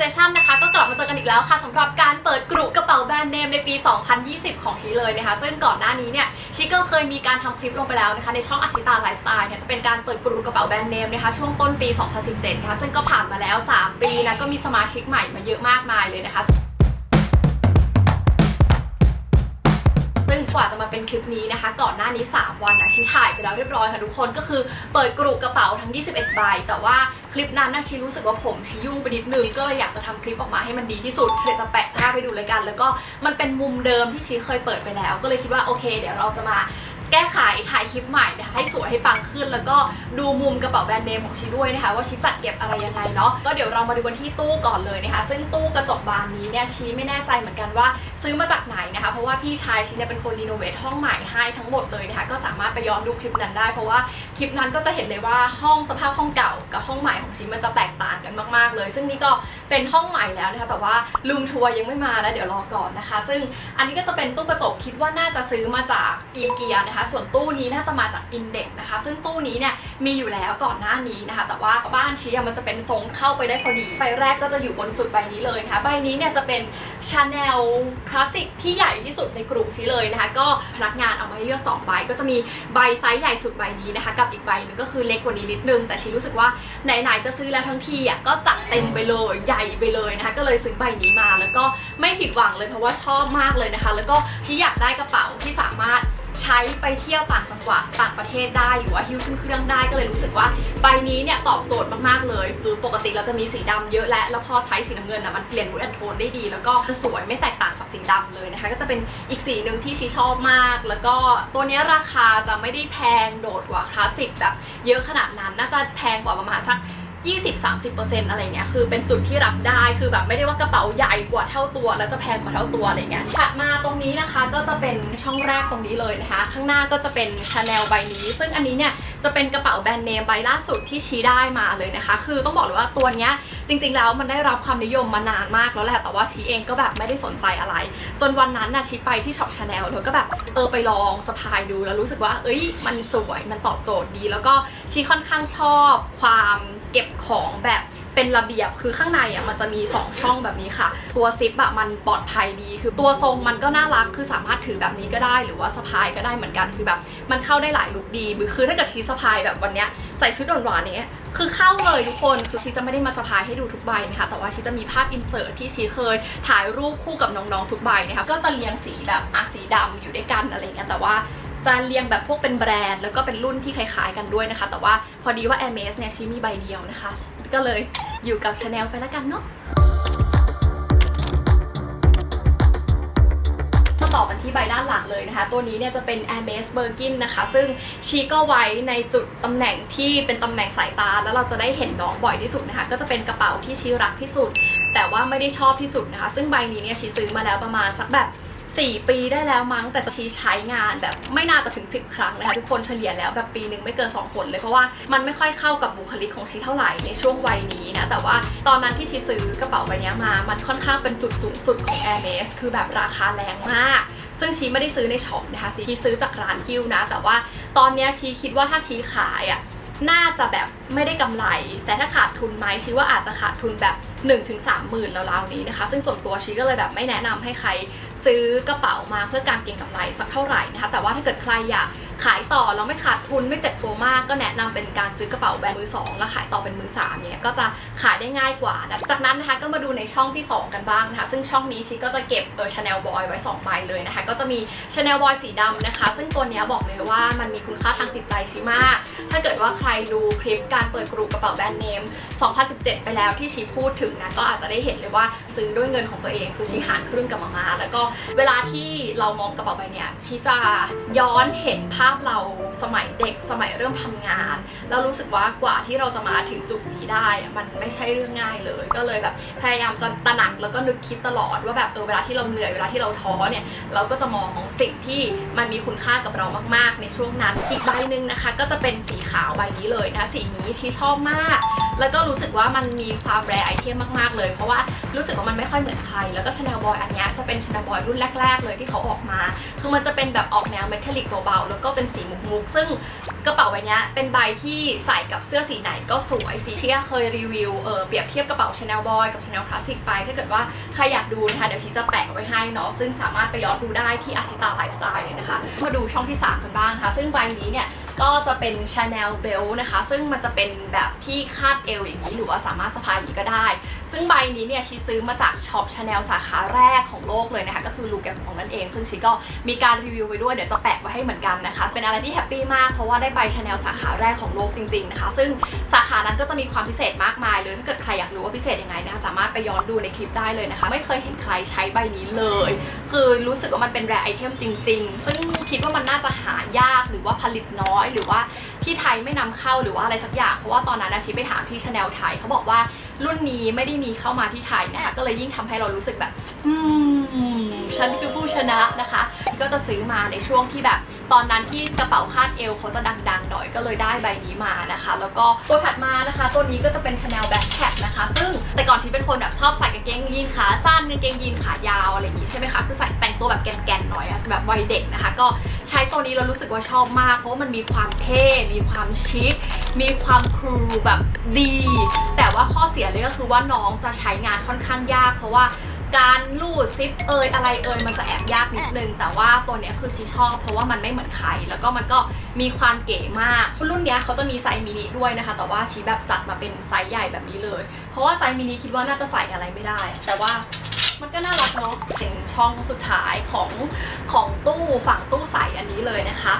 Station นะคะก็กลับมาเจอกันอีกแล้วค่ะสำหรับการเปิดกรุกระเป๋าแบรนด์เนมในปี 2020 ของชีเลยนะคะ ซึ่งก่อนหน้านี้เนี่ยชีก็เคยมีการทำคลิปลงไปแล้วนะคะในช่องอาชิตาไลฟ์สไตล์เนี่ยจะเป็นการเปิดกรุกระเป๋าแบรนด์เนมนะคะช่วงต้นปี 2017 นะคะซึ่งก็ผ่านมาแล้ว 3 ปีนะก็มีสมาชิกใหม่มาเยอะมากมายเลยนะคะ ซึ่งกว่าจะมาเป็นคลิปนี้นะคะ ก่อนหน้านี้ 3 วันนะชีถ่ายไปแล้วเรียบร้อยค่ะทุกคนก็คือเปิดกรุกระเป๋าทั้ง 21 ใบ แต่ว่าคลิปนั้นนะชีรู้สึกว่าผมชียุ่งไปนิดนึงก็เลยอยากจะทำคลิปออกมาให้มันดีที่สุดเดี๋ยวจะแปะภาพไปดูเลยกัน แล้วก็มันเป็นมุมเดิมที่ชีเคยเปิดไปแล้ว ก็เลยคิดว่าโอเค เดี๋ยวเราจะมา แก้ไขถ่ายคลิปใหม่นะคะให้สวยให้ปังขึ้น แล้วก็ดูมุมกระเป๋าแบรนด์เนมของชีด้วยนะคะ ว่าชีจัดเก็บอะไรยังไงเนาะก็เดี๋ยวเรามาดูกันที่ตู้ก่อนเลยนะคะ ซึ่งตู้กระจกบานนี้เนี่ยชีไม่แน่ใจเหมือนกันว่าซื้อมาจากไหนนะคะเพราะว่าพี่ชายชีเนี่ยเป็นคนรีโนเวทห้องใหม่ให้ทั้งหมดเลยนะคะก็สามารถไปย้อนดูคลิปนั้นได้ เพราะว่าคลิปนั้นก็จะเห็นเลยว่าห้องสภาพห้องเก่ากับห้องใหม่ของชีมันจะแตกต่างกันมาก ๆ เลย ซึ่งนี่ก็ เป็นห้องใหม่แล้วนะคะแต่ว่าลุมทัวร์ยังไม่มานะเดี๋ยวรอก่อนนะคะ ซึ่งอันนี้ก็จะเป็นตู้กระจกคิดว่าน่าจะซื้อมาจากอีเกียนะคะ ส่วนตู้นี้น่าจะมาจากอินเด็กนะคะ ซึ่งตู้นี้เนี่ยมีอยู่แล้วก่อนหน้านี้นะคะ แต่ว่าบ้านชีอะมันจะเป็นทรงเข้าไปได้พอดีใบแรกก็จะอยู่บนสุดใบนี้เลยนะคะใบนี้เนี่ยจะเป็นชาแนลคลาสสิกที่ใหญ่ที่สุดในกลุ่มชี้เลยนะคะ ก็พนักงานเอามาให้เลือก2ใบก็จะมีใบไซส์ใหญ่สุดใบนี้นะคะ กับอีกใบหนึงก็คือเล็กกว่านี้นิดนึง แต่ชีรู้สึกว่าไหนๆจะซื้อแล้วทั้งทีอะก็จัดเต็มไปเลยใหญ่ไปเลยนะคะ ก็เลยซื้อใบนี้มาแล้วก็ไม่ผิดหวังเลยเพราะว่าชอบมากเลยนะคะ แล้วก็ชี้อยากได้กระเป๋าที่สามารถใช้ไปเที่ยวต่างจังหวัดต่างประเทศได้หรือว่าหิ้วขึ้นเครื่องได้ก็เลยรู้สึกว่าใบนี้เนี่ยตอบโจทย์มากๆเลยคือปกติเราจะมีสีดำเยอะและแล้วพอใช้สีน้ำเงินนะมันเปลี่ยนมูดแอนโทนได้ดี แล้วก็สวยไม่แตกต่างจากสีดำเลยนะคะ ก็จะเป็นอีกสีหนึ่งที่ชีชอบมาก แล้วก็ตัวนี้ราคาจะไม่ได้แพงโดดกว่าคลาสสิกแบบเยอะขนาดนั้น น่าจะแพงกว่าประมาณสัก 20-30%อะไรเงี้ยคือเป็นจุดที่รับได้คือแบบไม่ได้ว่ากระเป๋าใหญ่กว่าเท่าตัว แล้วจะแพงกว่าเท่าตัวอะไรเงี้ยถัดมาตรงนี้นะคะก็จะเป็นช่องแรกตรงนี้เลยนะคะ ข้างหน้าก็จะเป็นชาแนลใบนี้ ซึ่งอันนี้เนี่ยจะเป็นกระเป๋าแบรนด์เนมใบล่าสุดที่ชี้ได้มาเลยนะคะ คือต้องบอกเลยว่าตัวเนี้ย จริงๆแล้วมันได้รับความนิยมมานานมากแล้วแหละแต่ว่าชีเองก็แบบไม่ได้สนใจอะไร จนวันนั้นนะชีไปที่ช็อปชาแนลแล้วก็แบบเออไปลองสะพายดูแล้วรู้สึกว่า เอ้ยมันสวยมันตอบโจทย์ดี แล้วก็ชีค่อนข้างชอบความเก็บของแบบเป็นระเบียบคือข้างในอะมันจะมี 2 ช่องแบบนี้ค่ะ ตัวซิปอะมันปลอดภัยดี คือตัวทรงมันก็น่ารักคือสามารถถือแบบนี้ก็ได้ หรือว่าสะพายก็ได้เหมือนกันคือแบบ มันเข้าได้หลายลุคดี คือถ้าเกิดชีสะพายแบบวันเนี้ยใส่ชุดหวานๆอย่างเงี้ย คือเข้าเลยทุกคนคือชีจะไม่ได้มาสะพายให้ดูทุกใบนะคะ แต่ว่าชีจะมีภาพอินเสิร์ตที่ชีเคยถ่ายรูปคู่กับน้องๆทุกใบนะคะก็จะเรียงสีแบบอะสีดำอยู่ด้วยกันอะไรเงี้ยแต่ว่าจะเรียงแบบพวกเป็นแบรนด์แล้วก็เป็นรุ่นที่คล้ายๆกันด้วยนะคะ แต่ว่าพอดีว่า m s เนี่ยชีมีใบเดียวนะคะ ก็เลยอยู่กับ Chanel ไปแล้วกันเนาะ ต่อกันที่ใบด้านหลังเลยนะคะ ตัวนี้เนี่ยจะเป็น a i r m e s Birkin นะคะ ซึ่งชีก็ไว้ในจุดตำแหน่งที่เป็นตำแหน่งสายตา แล้วเราจะได้เห็นน้องบ่อยที่สุดนะคะ ก็จะเป็นกระเป๋าที่ชีรักที่สุด แต่ว่าไม่ได้ชอบที่สุดนะคะ ซึ่งใบนี้เนี่ยชีซื้อมาแล้วประมาณสักแบบ 4 ปีได้แล้วมั้งแต่จะชี้ใช้งานแบบไม่น่าจะถึง 10 ครั้งนะคะทุกคนเฉลี่ยแล้วแบบปีหนึ่งไม่เกิน2ผลเลยเพราะว่ามันไม่ค่อยเข้ากับบุคลิกของชีเท่าไหร่ในช่วงวัยนี้นะแต่ว่าตอนนั้นที่ชีซื้อกระเป๋าใบนี้มา มันค่อนข้างเป็นจุดสูงสุดของ Air m e s คือแบบราคาแรงมาก ซึ่งชีไม่ได้ซื้อในช็อปนะคะชีซื้อจากร้านฮิ้วนะ แต่ว่าตอนนี้ชีคิดว่าถ้าชีขายอะน่าจะแบบไม่ได้กำไร แต่ถ้าขาดทุนไหมชีว่าอาจจะขาดทุนแบบ 1-3 หมื่นราวๆนี้นะคะ ซึ่งส่วนตัวชีก็เลยแบบไม่แนะนำให้ใคร ซื้อกระเป๋ามาเพื่อการเก็งกำไรสักเท่าไหร่นะคะแต่ว่าถ้าเกิดใครอยาก ขายต่อแล้วไม่ขาดทุนไม่เจ็บตัวมาก ก็แนะนำเป็นการซื้อกระเป๋าแบรนด์มือสองแล้วขายต่อเป็นมือสามเนี่ยก็จะขายได้ง่ายกว่านะจากนั้นนะคะก็มาดูในช่องที่ 2 กันบ้างนะคะ ซึ่งช่องนี้ชีก็จะเก็บเออชาแนลบอยไว้2ใบเลยนะคะ ก็จะมีชาแนลบอยสีดำนะคะ ซึ่งตัวเนี้ยบอกเลยว่ามันมีคุณค่าทางจิตใจชีมาก ถ้าเกิดว่าใครดูคลิปการเปิดกรุกระเป๋าแบรนด์เนม 2017 ไปแล้วที่ชีพูดถึงนะก็อาจจะได้เห็นเลยว่าซื้อด้วยเงินของตัวเองคือชีหารครึ่งกับมามาแล้วก็เวลาที่เรามองกระเป๋าใบเนี้ยชีจะย้อนเห็นภาพาพเรา สมัยเด็กสมัยเริ่มทำงาน แล้วรู้สึกว่ากว่าที่เราจะมาถึงจุดนี้ได้ มันไม่ใช่เรื่องง่ายเลย ก็เลยแบบพยายามจะตระหนักแล้วก็นึกคิดตลอดว่าแบบเออเวลาที่เราเหนื่อยเวลาที่เราท้อเนี่ยเราก็จะมองสิ่งที่มันมีคุณค่ากับเรามาก ๆ ในช่วงนั้น อีกใบหนึ่งนะคะ ก็จะเป็นสีขาวใบนี้เลยนะสีนี้ชีชอบมาก แล้วก็รู้สึกว่ามันมีความแรไอเทมมากๆเลย เพราะว่ารู้สึกว่ามันไม่ค่อยเหมือนใคร แล้วก็ชาแนลบอยอันนี้จะเป็นชาแนลบอยรุ่นแรก ๆ เลยที่เขาออกมา คือมันจะเป็นแบบออกแนวเมทัลลิกเบาๆแล้วก็เป็นสีมุกซึ่งกระเป๋าใบนี้เป็นใบที่ใส่กับเสื้อสีไหนก็สวยสีที่เคยรีวิวเออเปรียบเทียบกระเป๋า Chanel Boy กับ Chanel Classic ไปถ้าเกิดว่าใครอยากดูนะคะเดี๋ยวชีจะแปะไว้ให้เนาะซึ่งสามารถไปย้อนดูได้ที่อาชิตาไลฟ์สไตล์เลยนะคะมาดูช่องที่3กันบ้างนะคะซึ่งใบนี้เนี่ยก็จะเป็น Chanel Belt นะคะ ซึ่งมันจะเป็นแบบที่คาดเอวอย่างนี้หรือว่าสามารถสะพายอย่างนี้ก็ได้ ซึ่งใบนี้เนี่ยชีซื้อมาจากช็อป Chanel สาขาแรกของโลกเลยนะคะ ก็คือลูแกมของนั่นเอง ซึ่งชีก็มีการรีวิวไว้ด้วย เดี๋ยวจะแปะไว้ให้เหมือนกันนะคะ เป็นอะไรที่แฮปปี้มาก เพราะว่าได้ใบ Chanel สาขาแรกของโลกจริงๆนะคะ ซึ่งสาขานั้นก็จะมีความพิเศษมากมายเลย ถ้าเกิดใครอยากรู้ว่าพิเศษยังไงนะคะสามารถไปย้อนดูในคลิปได้เลยนะคะ ไม่เคยเห็นใครใช้ใบนี้เลย คือรู้สึกว่ามันเป็นแรไอเทมจริง ๆ ซึ่งคิดว่ามันน่าจะหายากหรือว่าผลิตน้อยหรือว่าที่ไทยไม่นำเข้าหรือว่าอะไรสักอย่าง เพราะว่าตอนนั้นอาชิไปถามที่ชาแนลไทยเขาบอกว่า รุ่นนี้ไม่ได้มีเข้ามาที่ไทยนะคะก็เลยยิ่งทำให้เรารู้สึกแบบ อืมฉันคือผู้ชนะนะคะ ก็จะซื้อมาในช่วงที่แบบ ตอนนั้นที่กระเป๋าคาดเอวเขาจะดังๆหน่อยก็เลยได้ใบนี้มานะคะ แล้วก็ตัวถัดมานะคะ ตัวนี้ก็จะเป็น Chanel Backpack นะคะ ซึ่งแต่ก่อนที่เป็นคนแบบชอบใส่กางเกงยีนขาสั้นกางเกงยีนขายาวอะไรอย่างนี้ใช่ไหมคะคือใส่แต่งตัวแบบแกนๆหน่อยอะแบบวัยเด็กนะคะ ก็ใช้ตัวนี้เรารู้สึกว่าชอบมาก เพราะว่ามันมีความเท่ มีความชิค มีความครูแบบดี แต่ว่าข้อเสียเลยก็คือว่าน้องจะใช้งานค่อนข้างยาก เพราะว่าการลูดซิปเอยอะไรเอยมันจะแอบยากนิดนึง แต่ว่าตัวเนี้ยคือชีชอบ เพราะว่ามันไม่เหมือนใคร แล้วก็มันก็มีความเก๋มาก รุ่นเนี้ยเขาจะมีไซส์มินิด้วยนะคะ แต่ว่าชีแบบจัดมาเป็นไซส์ใหญ่แบบนี้เลย เพราะว่าไซส์มินิคิดว่าน่าจะใส่อะไรไม่ได้ แต่ว่ามันก็น่ารักเนาะเป็นช่องสุดท้ายของของตู้ฝั่งตู้ใสอันนี้เลยนะคะก็จะ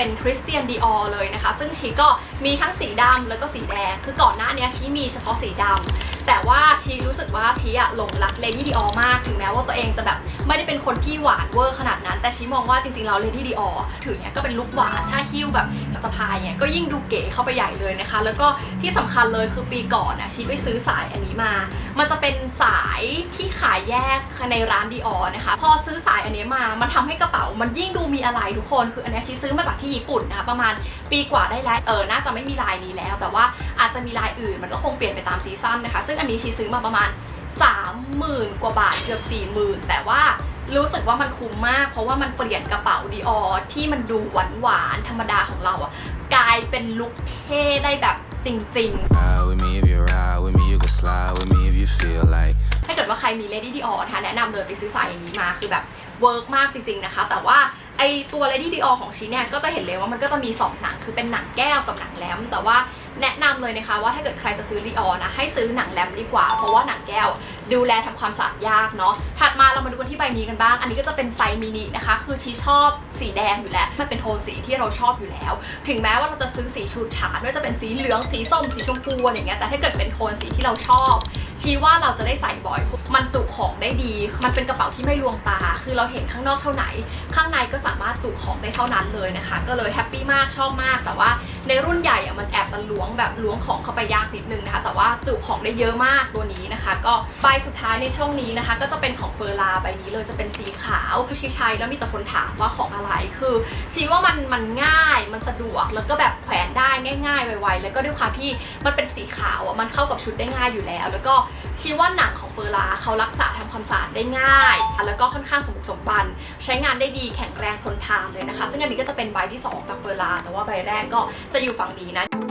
เป็นคริสเตียนดีออเลยนะคะ ซึ่งชีก็มีทั้งสีดำแล้วก็สีแดง คือก่อนหน้านี้ชีมีเฉพาะสีดำแต่ว่าชีรู้สึกว่าชีอะหลงรักเลดี้ดีออมาก ถึงแม้ว่าตัวเองจะแบบไม่ได้เป็นคนที่หวานเวอร์ขนาดนั้น แต่ชีมองว่าจริงๆแล้วเลดี้ดีออถือเนี้ยก็เป็นลุคหวานถ้าฮิ้วแบบสะพายเนี่ยก็ยิ่งดูเก๋เข้าไปใหญ่เลยนะคะ แล้วก็ที่สำคัญเลยคือปีก่อนนะชีไปซื้อสายอันนี้มา มันจะเป็นสายที่ขายแยกในร้านดีออนะคะ พอซื้อสายอันนี้มา มันทำให้กระเป๋ามันยิ่งดูมีอะไรทุกคน คืออันนี้ชีซื้อมาจากที่ญี่ปุ่นนะคะประมาณปีกว่าได้แล้วเออน่าจะไม่มีลายนี้แล้ว แต่ว่าอาจจะมีลายอื่นมันก็คงเปลี่ยนไปตามซีซั่นนะคะ ซึ่งอันนี้ชีซื้อมาประมาณ 30,000 กว่าบาทเกือบ 40,000 แต่ว่ารู้สึกว่ามันคุ้มมาก เพราะว่ามันเปลี่ยนกระเป๋าดีออที่มันดูหวานหวานๆธรรมดาของเราอะกลายเป็นลุคเท่ได้แบบจริงๆ Ride with me if you ride with me, you can slide with me if you feel like. ถ้าเกิดว่าใครมี Lady Dior นะคะแนะนำเลยไปซื้อสายอย่างนี้มาคือแบบเวิร์กมากจริง ๆนะคะ แต่ว่าไอตัว Lady Dior ของชีเนี่ยก็จะเห็นเลยว่ามันก็จะมี 2 หนังคือเป็นหนังแก้วกับหนังแหลมแต่ว่า แนะนำเลยนะคะว่าถ้าเกิดใครจะซื้อรีออนนะให้ซื้อหนังแหลมดีกว่า เพราะว่าหนังแก้วดูแลทำความสะอาดยากเนาะถัดมาเรามาดูกันที่ใบนี้กันบ้าง อันนี้ก็จะเป็นไซมินินะคะ คือชีชอบสีแดงอยู่แล้ว มันเป็นโทนสีที่เราชอบอยู่แล้ว ถึงแม้ว่าเราจะซื้อสีชูดฉาดไม่ว่าจะเป็นสีเหลืองสีส้มสีชมพูอะไรอย่างเงี้ยแต่ถ้าเกิดเป็นโทนสีที่เราชอบ ชี้ว่าเราจะได้ใส่บ่อย มันจุของได้ดี มันเป็นกระเป๋าที่ไม่ลวงตา คือเราเห็นข้างนอกเท่าไหน ข้างในก็สามารถจุของได้เท่านั้นเลยนะคะ ก็เลยแฮปปี้มากชอบมาก แต่ว่าในรุ่นใหญ่อะมันแอบจะล้วงแบบล้วงของเข้าไปยากนิดนึงนะคะ แต่ว่าจุของได้เยอะมากตัวนี้นะคะ ก็ใบสุดท้ายในช่วงนี้นะคะ ก็จะเป็นของเฟอร์ลาใบนี้เลยจะเป็นสีขาวคือชี้ใช้แล้วมีแต่คนถามว่าของอะไรคือชี้ว่ามันมันง่ายมันสะดวกแล้วก็แบบแขวนได้ง่ายๆไวๆแล้วก็ด้วยความที่มันเป็นสีขาวอะมันเข้ากับชุดได้ง่ายอยู่แล้ว แล้วก็ ชีว่าหนังของเฟอร์ลาเขารักษาทำความสะอาดได้ง่าย แล้วก็ค่อนข้างสมบุกสมบัน ใช้งานได้ดีแข็งแรงทนทานเลยนะคะ ซึ่งอันนี้ก็จะเป็นใบที่ 2 จากเฟอร์ลาแต่ว่าใบแรกก็จะอยู่ฝั่งนี้นะ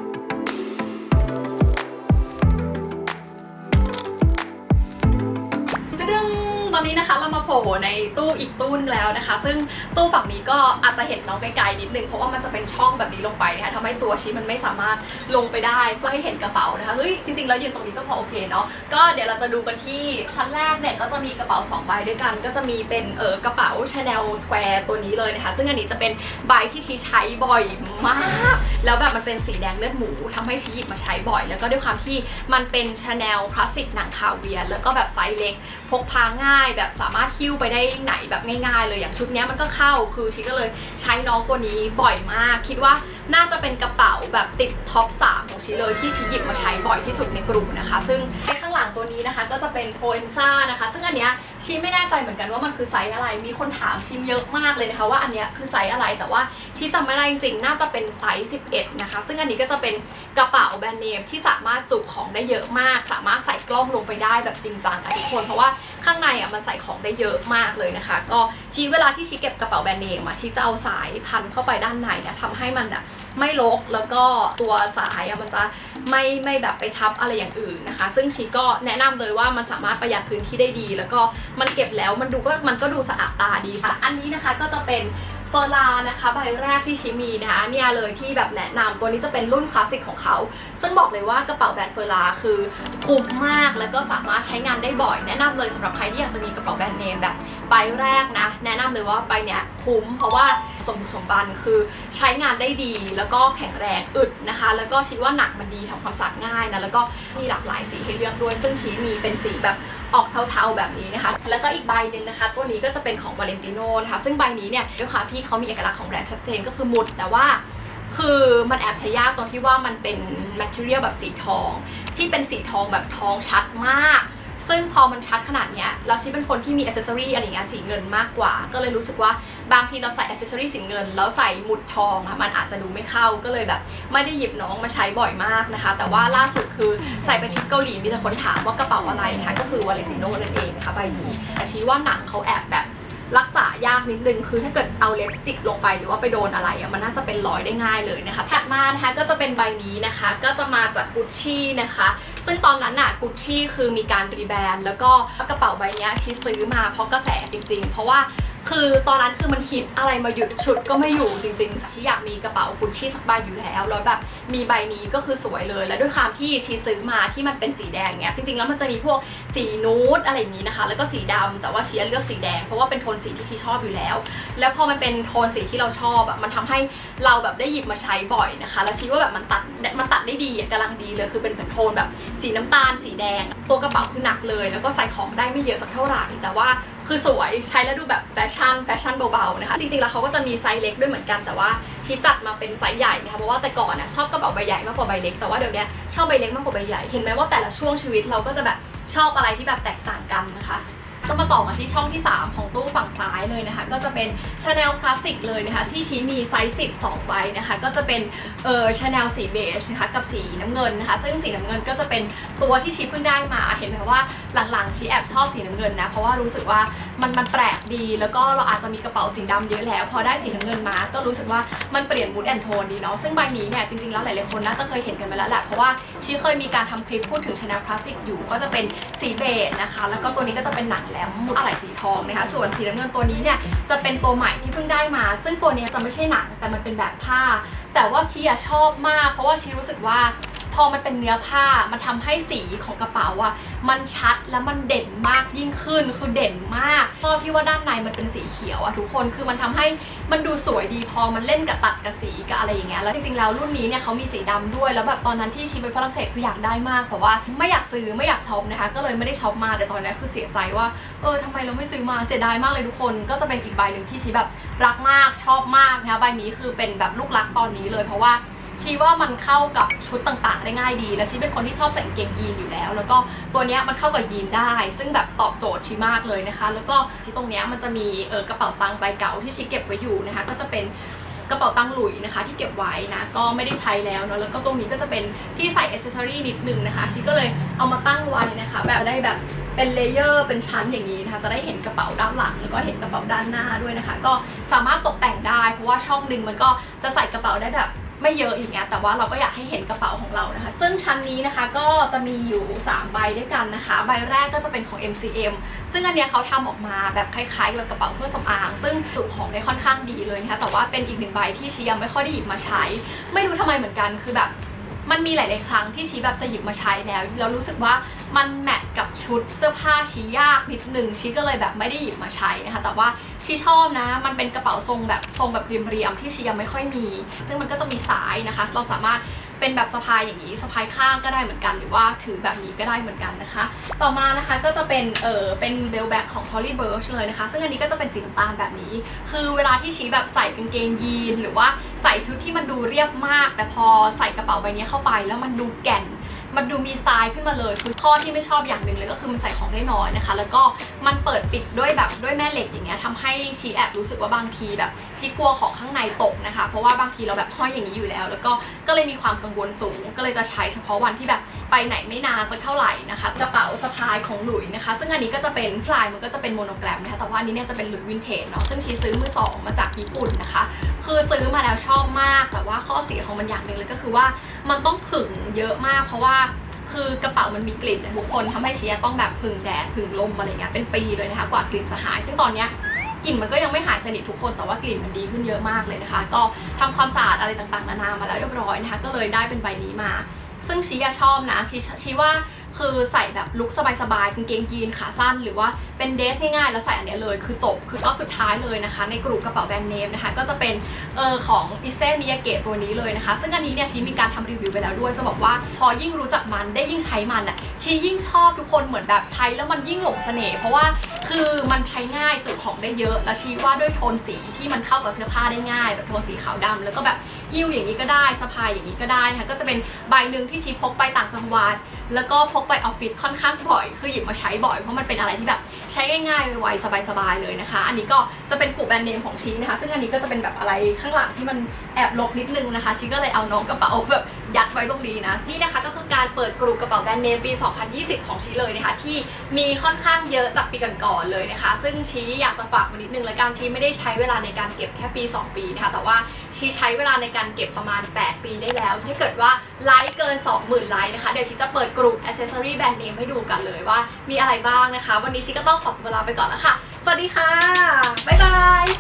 อนนี้นะคะเรามาโผล่ในตู้อีกตู้นึงแล้วนะคะ ซึ่งตู้ฝั่งนี้ก็อาจจะเห็นน้องไกลๆนิดนึงเพราะว่ามันจะเป็นช่องแบบนี้ลงไปนะคะทำให้ตัวชีมันไม่สามารถลงไปได้เพื่อให้เห็นกระเป๋านะคะเฮ้ยจริงๆแล้วยืนตรงนี้ก็พอโอเคเนาะก็เดี๋ยวเราจะดูกันที่ชั้นแรกเนี่ยก็จะมีกระเป๋า2ใบด้วยกัน ก็จะมีเป็นเออกระเป๋า Chanel Square ตัวนี้เลยนะคะ ซึ่งอันนี้จะเป็นใบที่ชีใช้บ่อยมาก แล้วแบบมันเป็นสีแดงเลือดหมูทำให้ชีหยิบมาใช้บ่อย แล้วก็ด้วยความที่มันเป็น Chanel คลาสสิกหนังคาเวียแล้วก็แบบไซส์เล็กพกพาง่ายแบบสามารถหิ้วไปได้ไหนแบบง่ายๆ เลยอย่างชุดนี้มันก็เข้าคือชีก็เลยใช้น้องตัวนี้บ่อยมาก คิดว่าน่าจะเป็นกระเป๋าแบบติดท็อป3ของชีเลยที่ชีหยิบมาใช้บ่อยที่สุดในกลุ่มนะคะ ซึ่งในข้างหลังตัวนี้นะคะก็จะเป็นโ o เอนซ่านะคะ ซึ่งอันเนี้ยชีไม่แน่ใจเหมือนกันว่ามันคือไซส์อะไรมีคนถามชีเยอะมากเลยนะคะ ว่าอันเนี้ยคือไซส์อะไรแต่ว่าที่จำไม่ได้จริงๆน่าจะเป็นไซส์ 11 นะคะ ซึ่งอันนี้ก็จะเป็นกระเป๋าแบรนด์เนมที่สามารถจุของได้เยอะมาก สามารถใส่กล้องลงไปได้แบบจริงจังอะทุกคนเพราะว่า ข้างในอะมันใส่ของได้เยอะมากเลยนะคะ ก็ชี้เวลาที่ชี้เก็บกระเป๋าแบรนด์เนมอะชี้จะเอาสายพันเข้าไปด้านในนะทำให้มันอะไม่รกแล้วก็ตัวสายอะมันจะไม่ไม่แบบไปทับอะไรอย่างอื่นนะคะ ซึ่งชีก็แนะนำเลยว่ามันสามารถประหยัดพื้นที่ได้ดี แล้วก็มันเก็บแล้วมันดูก็มันก็ดูสะอาดตาดีค่ะ อันนี้นะคะก็จะเป็น เฟอร์ลานะคะใบแรกที่ชิมีนะคะเนี่ยเลยที่แบบแนะนำตัวนี้จะเป็นรุ่นคลาสสิกของเขา ซึ่งบอกเลยว่ากระเป๋าแบรนด์เฟอร์ลาคือคุ้มมากแล้วก็สามารถใช้งานได้บ่อย แนะนำเลยสำหรับใครที่อยากจะมีกระเป๋าแบรนด์เนมแบบใบแรกนะ แนะนำเลยว่าใบเนี้ยคุ้ม เพราะว่าสมบุกสมบันคือใช้งานได้ดีแล้วก็แข็งแรงอึดนะคะ แล้วก็ชิดว่าหนักมันดีทำความสะอาดง่ายนะแล้วก็มีหลากหลายสีให้เลือกด้วย ซึ่งชีมีเป็นสีแบบ ออกเทาๆแบบนี้นะคะ แล้วก็อีกใบหนึ่งนะคะ ตัวนี้ก็จะเป็นของวาเลนติโนนะคะ ซึ่งใบนี้เนี่ยด้วยความที่เขามีเอกลักษณ์ของแบรนด์ชัดเจนก็คือหมุด แต่ว่าคือมันแอบใช้ยากตรงที่ว่ามันเป็นแมทเทอเรียลแบบสีทอง ที่เป็นสีทองแบบทองชัดมาก ซึ่งพอมันชัดขนาดเนี้ยเราชิเป็นคนที่มีอ c เซสซอรีอะไรเงี้ยสีเงินมากกว่า ก็เลยรู้สึกว่าบางทีเราใส่อ c เซสซอรีสีเงิน แล้วใส่หมุดทองอะมันอาจจะดูไม่เข้าก็เลยแบบ ไม่ได้หยิบน้องมาใช้บ่อยมากนะคะ แต่ว่าล่าสุดคือใส่ไปทริปเกาหลีมีแต่คนถามว่ากระเป๋าอะไรนะคะก็คือวาเลนติโนนั่นเองนะคะใบนี้แต่ชี้ว่าหนังเขาแอบแบบรักษายากนิดนึง คือถ้าเกิดเอาเล็บจิกลงไปหรือว่าไปโดนอะไรอะมันน่าจะเป็นรอยได้ง่ายเลยนะคะ ถัดมานะคะก็จะเป็นใบนี้นะคะ ก็จะมาจากกุชชี่นะคะ ซึ่งตอนนั้นน่ะกุชชี่คือมีการรีแบรนด์แล้วก็กระเป๋าใบนี้ชีซื้อมาเพราะกระแสจริง ๆ เพราะว่า คือตอนนั้นคือมันฮิตอะไรมาหยุดชุดก็ไม่อยู่จริงๆชีอยากมีกระเป๋ากุชชี่สักใบอยู่แล้วแล้วแบบมีใบนี้ก็คือสวยเลย และด้วยความที่ชีซื้อมาที่มันเป็นสีแดงเนี้ยจริงๆแล้วมันจะมีพวกสีนูดอะไรอย่างนี้นะคะ แล้วก็สีดำแต่ว่าชีเลือกสีแดงเพราะว่าเป็นโทนสีที่ชีชอบอยู่แล้ว แล้วพอมันเป็นโทนสีที่เราชอบอะมันทำให้เราแบบได้หยิบมาใช้บ่อยนะคะ แล้วชีว่าแบบมันตัดมันตัดได้ดีอะกำลังดีเลยคือเป็นเป็นโทนแบบสีน้ำตาล สีแดง ตัวกระเป๋าคือหนักเลย แล้วก็ใส่ของได้ไม่เยอะสักเท่าไหร่แต่ว่า คือสวยใช้แล้วดูแบบแฟชั่นแฟชั่นเบาๆนะคะ จริงๆแล้วเขาก็จะมีไซส์เล็กด้วยเหมือนกันแต่ว่าชีจัดมาเป็นไซส์ใหญ่นะคะเพราะว่าแต่ก่อนนะชอบกระเป๋าใบใหญ่มากกว่าใบเล็กแต่ว่าเดี๋ยวนี้ชอบใบเล็กมากกว่าใบใหญ่เห็นไหมว่าแต่ละช่วงชีวิตเราก็จะแบบชอบอะไรที่แบบแตกต่างกันนะคะ ก็มาต่อมาที่ช่องที่ 3 ของตู้ฝั่งซ้ายเลยนะคะ ก็จะเป็น Chanel Classic เลยนะคะ ที่ชี้มีไซส์10 2ใบนะคะ ก็จะเป็นเออ Chanel สีเบจนะคะกับสีน้ำเงินนะคะ ซึ่งสีน้ำเงินก็จะเป็นตัวที่ชี้เพิ่งได้มา เห็นไหมว่าหลังๆชี้แอบชอบสีน้ำเงินนะ เพราะว่ารู้สึกว่า มันมันแปลกดี แล้วก็เราอาจจะมีกระเป๋าสีดำเยอะแล้ว พอได้สีน้ำเงินมา ก็รู้สึกว่ามันเปลี่ยนมูดแอนโทนดีเนาะ ซึ่งใบนี้เนี่ยจริงๆแล้วหลายๆคนน่าจะเคยเห็นกันมาแล้วแหละ เพราะว่าชีเคยมีการทำคลิปพูดถึง Chanel Classic อยู่ ก็จะเป็นสีเบจนะคะ แล้วก็ตัวนี้ก็จะเป็นหนังแหลมมุดอะไหล่สีทองนะคะ ส่วนสีน้ำเงินตัวนี้เนี่ยจะเป็นตัวใหม่ที่เพิ่งได้มา ซึ่งตัวนี้จะไม่ใช่หนังแต่มันเป็นแบบผ้า แต่ว่าชีอะชอบมาก เพราะว่าชีรู้สึกว่า อมันเป็นเนื้อผ้ามันทำให้สีของกระเป๋าอะมันชัดและมันเด่นมากยิ่งขึ้นคือเด่นมากชอบที่ว่าด้านในมันเป็นสีเขียวอะทุกคนคือมันทำให้มันดูสวยดีพอมันเล่นกับตัดกับสีกับอะไรอย่างเงี้ยแล้วจริงๆแล้วรุ่นนี้เนี่ยเขามีสีดำด้วยแล้วแบบตอนนั้นที่ชีไปฝรั่งเศสคืออยากได้มากแต่ว่าไม่อยากซื้อไม่อยากช็อปนะคะ ก็เลยไม่ได้ช็อปมาแต่ตอนนี้คือเสียใจว่าเออทำไมเราไม่ซื้อมาเสียดายมากเลยทุกคน ก็จะเป็นอีกใบหนึ่งที่ชีแบบรักมากชอบมากนะคะใบนี้คือเป็นแบบลูกรักตอนนี้เลยเพราะว่า ชีว่ามันเข้ากับชุดต่างๆ ได้ง่ายดี และชีเป็นคนที่ชอบใส่กางเกงยีนอยู่แล้ว แล้วก็ตัวเนี้ยมันเข้ากับยีนได้ ซึ่งแบบตอบโจทย์ชีมากเลยนะคะ แล้วก็ที่ตรงเนี้ยมันจะมีเออกระเป๋าตังค์ใบเก่าที่ชีเก็บไว้อยู่นะคะ ก็จะเป็นกระเป๋าตังค์หลุยนะคะ ที่เก็บไว้นะก็ไม่ได้ใช้แล้วเนาะแล้วก็ตรงนี้ก็จะเป็นที่ใส่อ c เซสซอรี่นิดนึงนะคะชีก็เลยเอามาตั้งไว้นะคะ แบบได้แบบเป็นเลเยอร์เป็นชั้นอย่างนี้นะคะจะได้เห็นกระเป๋าด้านหลัง แล้วก็เห็นกระเป๋าด้านหน้าด้วยนะคะ ก็สามารถตกแต่งได้ เพราะว่าช่องหนึ่งมันก็จะใส่กระเป๋าได้แบบ ไม่เยอะอย่างเงี้ยแต่ว่าเราก็อยากให้เห็นกระเป๋าของเรานะคะ ซึ่งชั้นนี้นะคะก็จะมีอยู่ 3 ใบด้วยกันนะคะ ใบแรกก็จะเป็นของ MCM ซึ่งอันเนี้ยเขาทำออกมาแบบคล้ายๆกับกระเป๋าเครื่องสำอาง ซึ่งจุของได้ค่อนข้างดีเลยนะคะแต่ว่าเป็นอีกหนึ่งใบที่ชียังไม่ค่อยได้หยิบมาใช้ ไม่รู้ทำไมเหมือนกันคือแบบมันมีหลาย ๆ ครั้งที่ชีแบบจะหยิบมาใช้แล้วแล้วรู้สึกว่ามันแมทกับชุดเสื้อผ้าชียากนิดนึงชีก็เลยแบบไม่ได้หยิบมาใช้นะคะแต่ว่า ชีชอบนะ มันเป็นกระเป๋าทรงแบบทรงแบบเรียมๆที่ชียังไม่ค่อยมี ซึ่งมันก็จะมีสายนะคะ เราสามารถเป็นแบบสะพายอย่างนี้สะพายข้างก็ได้เหมือนกัน หรือว่าถือแบบนี้ก็ได้เหมือนกันนะคะ ต่อมานะคะก็จะเป็นเออเป็นเบลแบ็กของ Tory Burch เลยนะคะ ซึ่งอันนี้ก็จะเป็นสีน้ำตาลแบบนี้ คือเวลาที่ชีแบบใส่กางเกงยีน หรือว่าใส่ชุดที่มันดูเรียบมาก แต่พอใส่กระเป๋าใบนี้เข้าไป แล้วมันดูแก่น มันดูมีสไตล์ขึ้นมาเลยคือข้อที่ไม่ชอบอย่างหนึ่งเลยก็คือมันใส่ของได้น้อยนะคะ แล้วก็มันเปิดปิดด้วยแบบด้วยแม่เหล็กอย่างเงี้ยทำให้ชีแอบรู้สึกว่าบางทีแบบชีกลัวของข้างในตกนะคะ เพราะว่าบางทีเราแบบห้อยอย่างนี้อยู่แล้ว แล้วก็ก็เลยมีความกังวลสูง ก็เลยจะใช้เฉพาะวันที่แบบไปไหนไม่นานสักเท่าไหร่นะคะกระเป๋าสะพายของหลุยนะคะ ซึ่งอันนี้ก็จะเป็นลายมันก็จะเป็นโมโนแกรมนะคะแต่ว่าอันนี้เนี่ยจะเป็นหลุยวินเทจเนาะซึ่งชีซื้อมือสองมาจากญี่ปุ่นนะคะ คือซื้อมาแล้วชอบมาก แต่ว่าข้อเสียของมันอย่างหนึ่งเลยก็คือว่ามันต้องผึ่งเยอะมาก เพราะว่าคือกระเป๋ามันมีกลิ่นนะทุกคนทำให้เชียต้องแบบผึ่งแดดผึ่งลมอะไรเงี้ยเป็นปีเลยนะคะกว่ากลิ่นจะหาย ซึ่งตอนเนี้ยกลิ่นมันก็ยังไม่หายสนิททุกคนแต่ว่ากลิ่นมันดีขึ้นเยอะมากเลยนะคะ ก็ทำความสะอาดอะไรต่างๆนานามาแล้วเรียบร้อยนะคะ ก็เลยได้เป็นใบนี้มา ซึ่งชีอะชอบนะชีชีว่า คือใส่แบบลุคสบายๆกางเกงยีนขาสั้น หรือว่าเป็นเดรสง่ายๆแล้วใส่อันเนี้ยเลยคือจบคือก็สุดท้ายเลยนะคะ ในกลุ่มกระเป๋าแบรนด์เนมนะคะก็จะเป็นเออของอิเซมิยาเกะตัวนี้เลยนะคะ ซึ่งอันนี้เนี่ยชีมีการทำรีวิวไปแล้วด้วยจะบอกว่าพอยิ่งรู้จักมันได้ยิ่งใช้มันอะชียิ่งชอบทุกคนเหมือนแบบใช้แล้วมันยิ่งหลงเสน่ห์เพราะว่าคือมันใช้ง่ายจุของได้เยอะ และชีว่าด้วยโทนสีที่มันเข้ากับเสื้อผ้าได้ง่าย แบบโทนสีขาวดำแล้วก็แบบ หิ้วอย่างนี้ก็ได้สะพายอย่างนี้ก็ได้นะคะก็จะเป็นใบหนึ่งที่ชีพกไปต่างจังหวัด แล้วก็พกไปออฟฟิศค่อนข้างบ่อย คือหยิบมาใช้บ่อยเพราะมันเป็นอะไรที่แบบใช้ง่ายๆไวๆสบายๆเลยนะคะ อันนี้ก็จะเป็นกลุ่มแบรนด์เนมของชีนะคะ ซึ่งอันนี้ก็จะเป็นแบบอะไรข้างหลังที่มันแอบลกนิดนึงนะคะชีก็เลยเอาน้องกระเป๋าแบบ ยัดไว้ตรงนี้นะ นี่นะคะก็คือการเปิดกลุ่มกระเป๋าแบรนด์เนมปี 2020 ของชีเลยนะคะที่มีค่อนข้างเยอะจากปีก่อนๆเลยนะคะ ซึ่งชีอยากจะฝากมานิดนึงและการชีไม่ได้ใช้เวลาในการเก็บแค่ปี 2 ปีนะคะแต่ว่าชีใช้เวลาในการเก็บประมาณ 8 ปีได้แล้วถ้าเกิดว่าไลค์เกิน 20,000ไลค์นะคะเดี๋ยวชีจะเปิดกลุ่ม accessory แบรนด์เนมให้ดูกันเลยว่ามีอะไรบ้างนะคะ วันนี้ชีก็ต้องขอตัวลาไปก่อนแล้วค่ะสวัสดีค่ะบ๊ายบาย